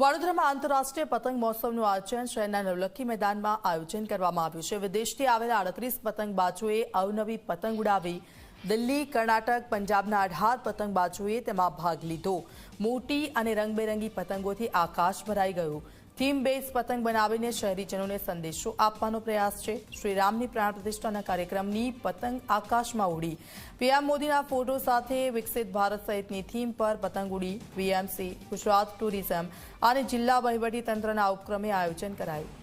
વડોદરામાં આંતરરાષ્ટ્રીય પતંગ મહોત્સવનું આયોજન શહેરના નવલખી મેદાનમાં આયોજન કરવામાં આવ્યું છે. વિદેશથી આવેલા આડત્રીસ પતંગબાજોએ અવનવી પતંગ ઉડાવી દિલ્હી, કર્ણાટક, પંજાબના અઢાર પતંગબાજોએ તેમાં ભાગ લીધો. મોટી અને રંગબેરંગી પતંગોથી આકાશ ભરાઈ ગયું. થીમ બેઝ પતંગ બનાવીને શહેરીજનોને સંદેશો આપવાનો પ્રયાસ છે. શ્રીરામની પ્રાણ પ્રતિષ્ઠાના કાર્યક્રમની પતંગ આકાશમાં ઉડી. પીએમ મોદીના ફોટો સાથે વિકસિત ભારત સહિતની થીમ પર પતંગ ઉડી. વીએમસી ગુજરાત ટુરિઝમ અને જિલ્લા વહીવટી તંત્રના ઉપક્રમે આયોજન કરાયું.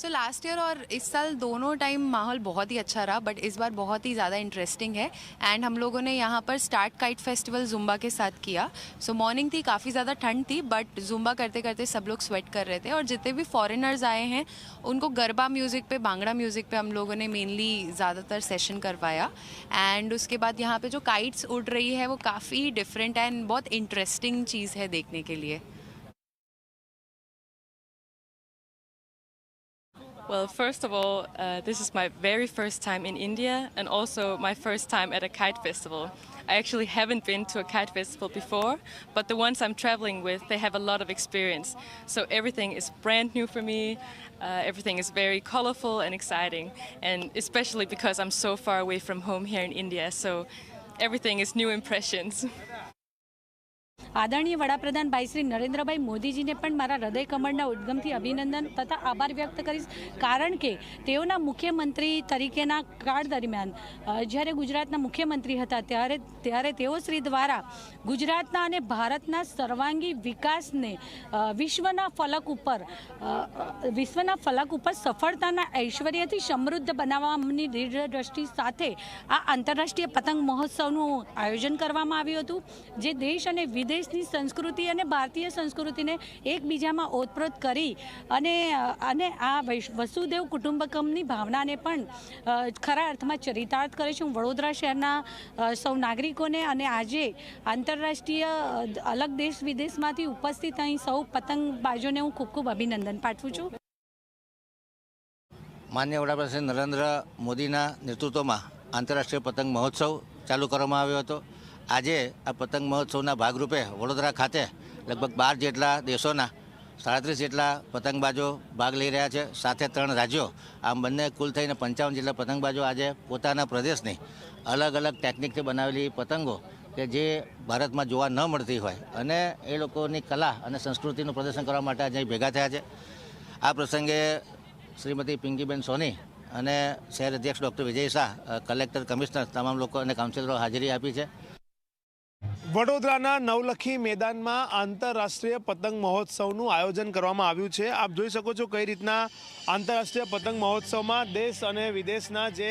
सो लास्ट ईयर और इस साल दोनों टाइम माहौल बहुत ही अच्छा रहा बट इस बार बहुत ही ज़्यादा इंटरेस्टिंग है। एंड हम लोगों ने यहाँ पर स्टार्ट काइट फेस्टिवल जुम्बा के साथ किया। सो so, मॉर्निंग थी काफ़ी ज़्यादा ठंड थी बट जुम्बा करते करते सब लोग स्वेट कर रहे थे। और जितने भी फॉरेनर्स आए हैं उनको गरबा म्यूज़िक पे भांगड़ा म्यूज़िक पे हम लोगों ने मेनली ज़्यादातर सेशन करवाया। एंड उसके बाद यहाँ पे जो काइट्स उड़ रही है वो काफ़ी डिफरेंट एंड बहुत इंटरेस्टिंग चीज़ है देखने के लिए। Well, first of all, uh, this is my very first time in India and also my first time at a kite festival. I actually haven't been to a kite festival before, but the ones I'm traveling with, they have a lot of experience. So everything is brand new for me. Uh, everything is very colorful and exciting, and especially because I'm so far away from home here in India, so everything is new impressions. આદરણીય વડાપ્રધાન ભાઈ શ્રી નરેન્દ્રભાઈ મોદીજીને પણ મારા હૃદય કમળના ઉદ્ગમથી અભિનંદન તથા આભાર વ્યક્ત કરીશ. કારણ કે તેઓના મુખ્યમંત્રી તરીકેના કાળ દરમિયાન જ્યારે ગુજરાતના મુખ્યમંત્રી હતા, ત્યારે ત્યારે તેઓ શ્રી દ્વારા ગુજરાતના અને ભારતના સર્વાંગી વિકાસને વિશ્વના ફલક ઉપર વિશ્વના ફલક ઉપર સફળતાના ઐશ્વર્યથી સમૃદ્ધ બનાવવાની દીર્ઘદ્રષ્ટિ સાથે આ આંતરરાષ્ટ્રીય પતંગ મહોત્સવનું આયોજન કરવામાં આવ્યું હતું, જે દેશ અને વિદેશની સંસ્કૃતિ અને ભારતીય સંસ્કૃતિને એકબીજામાં ઓતપ્રોત કરી અને અને આ વસુદેવ કુટુંબકમની ભાવનાને પણ ખરા અર્થમાં ચરિતાર્થ કરે છે. હું વડોદરા શહેરના સૌ નાગરિકોને અને આજે આંતરરાષ્ટ્રીય અલગ દેશ વિદેશમાંથી ઉપસ્થિત અહીં સૌ પતંગબાજોને હું ખૂબ ખૂબ અભિનંદન પાઠવું છું. માન્ય વડાપ્રધાન નરેન્દ્ર મોદીના નેતૃત્વમાં આંતરરાષ્ટ્રીય પતંગ મહોત્સવ ચાલુ કરવામાં આવ્યો હતો. આજે આ પતંગ મહોત્સવના ભાગરૂપે વડોદરા ખાતે લગભગ બાર જેટલા દેશોના સાડત્રીસ જેટલા પતંગબાજો ભાગ લઈ રહ્યા છે. સાથે ત્રણ રાજ્યો, આમ બંને કુલ થઈને પંચાવન જેટલા પતંગબાજો આજે પોતાના પ્રદેશની અલગ અલગ ટેકનિકથી બનાવેલી પતંગો કે જે ભારતમાં જોવા ન મળતી હોય. અને એ લોકોની કલા અને સંસ્કૃતિનું પ્રદર્શન કરવા માટે આજે ભેગા થયા છે. આ પ્રસંગે શ્રીમતી પિંકીબેન સોની અને શહેર અધ્યક્ષ doctor Vijay Shah collector commissioner તમામ લોકો અને કાઉન્સિલરો હાજરી આપી છે. વડોદરાના નવલખી મેદાનમાં આંતરરાષ્ટ્રીય પતંગ મહોત્સવનું આયોજન કરવામાં આવ્યું છે. આપ જોઈ શકો છો કઈ રીતના આંતરરાષ્ટ્રીય પતંગ મહોત્સવમાં દેશ અને વિદેશના જે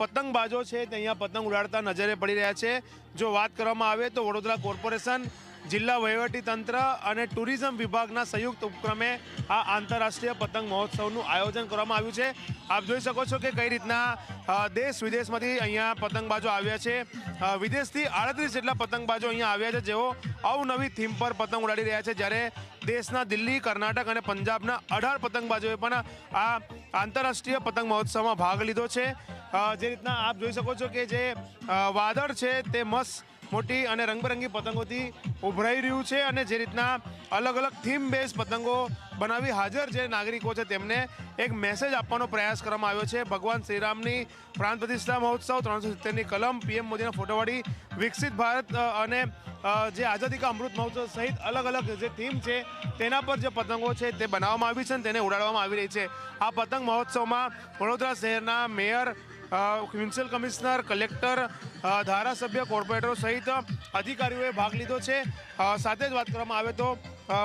પતંગબાજો છે તે અહીંયા પતંગ ઉડાડતા નજરે પડી રહ્યા છે. જો વાત કરવામાં આવે તો વડોદરા કોર્પોરેશન જિલ્લા વહીવટી તંત્ર અને ટુરિઝમ વિભાગના સંયુક્ત ઉપક્રમે આ આંતરરાષ્ટ્રીય પતંગ મહોત્સવનું આયોજન કરવામાં આવ્યું છે. આપ જોઈ શકો છો કે કઈ રીતના દેશ વિદેશમાંથી અહીંયા પતંગબાજો આવ્યા છે. વિદેશથી આડત્રીસ જેટલા પતંગબાજો અહીંયા આવ્યા છે, જેઓ અવનવી થીમ પર પતંગ ઉડાડી રહ્યા છે. જ્યારે દેશના દિલ્હી, કર્ણાટક અને પંજાબના અઢાર પતંગબાજોએ પણ આ આંતરરાષ્ટ્રીય પતંગ મહોત્સવમાં ભાગ લીધો છે. જે રીતના આપ જોઈ શકો છો કે જે વાદળ છે તે મસ્ત મોટી અને રંગબેરંગી પતંગોથી ઉભરાઈ રહ્યું છે અને જે રીતના અલગ અલગ થીમ બેઝ પતંગો બનાવી હાજર જે નાગરિકો છે તેમને એક મેસેજ આપવાનો પ્રયાસ કરવામાં આવ્યો છે. ભગવાન શ્રીરામની પ્રાણ પ્રતિષ્ઠા મહોત્સવ ત્રણસો સિત્તેરની કલમ, પીએમ મોદીના ફોટોવાળી વિકસિત ભારત અને જે આઝાદી કા અમૃત મહોત્સવ સહિત અલગ અલગ જે થીમ છે તેના પર જે પતંગો છે તે બનાવવામાં આવી છે અને તેને ઉડાડવામાં આવી રહી છે. આ પતંગ મહોત્સવમાં વડોદરા શહેરના મેયર મ્યુનિસિપલ કમિશનર, કલેક્ટર ધારાસભ્ય, કોર્પોરેટરો સહિત અધિકારીઓએ ભાગ લીધો છે. સાથે જ વાત કરવામાં આવે તો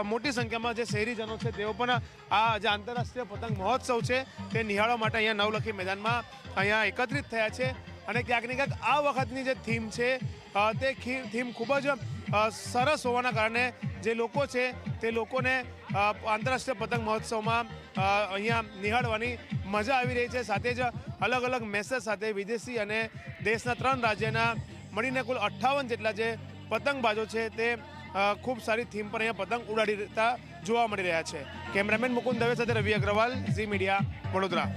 મોટી સંખ્યામાં જે શહેરીજનો છે તેઓ પણ આ જે આંતરરાષ્ટ્રીય પતંગ મહોત્સવ છે તે નિહાળવા માટે અહીંયા નવલખી મેદાનમાં અહીંયા એકત્રિત થયા છે. અને ક્યાંક ને ક્યાંક આ વખતની જે થીમ છે તે થીમ ખૂબ જ સરસ હોવાના કારણે જે લોકો છે, તે લોકોને આંતરરાષ્ટ્રીય પતંગ મહોત્સવમાં અહીંયા નિહાળવાની મજા આવી રહી છે. સાથે જ અલગ અલગ મેસેજ સાથે વિદેશી અને દેશના ત્રણ રાજ્યના મળીને કુલ અઠ્ઠાવન જેટલા જે પતંગબાજો છે, તે ખૂબ સારી થીમ પર અહીંયા પતંગ ઉડાડી રહેતા જોવા મળી રહ્યા છે. કેમેરામેન મુકુંદ દવે સાથે રવિ અગ્રવાલ, ઝી મીડિયા, વડોદરા.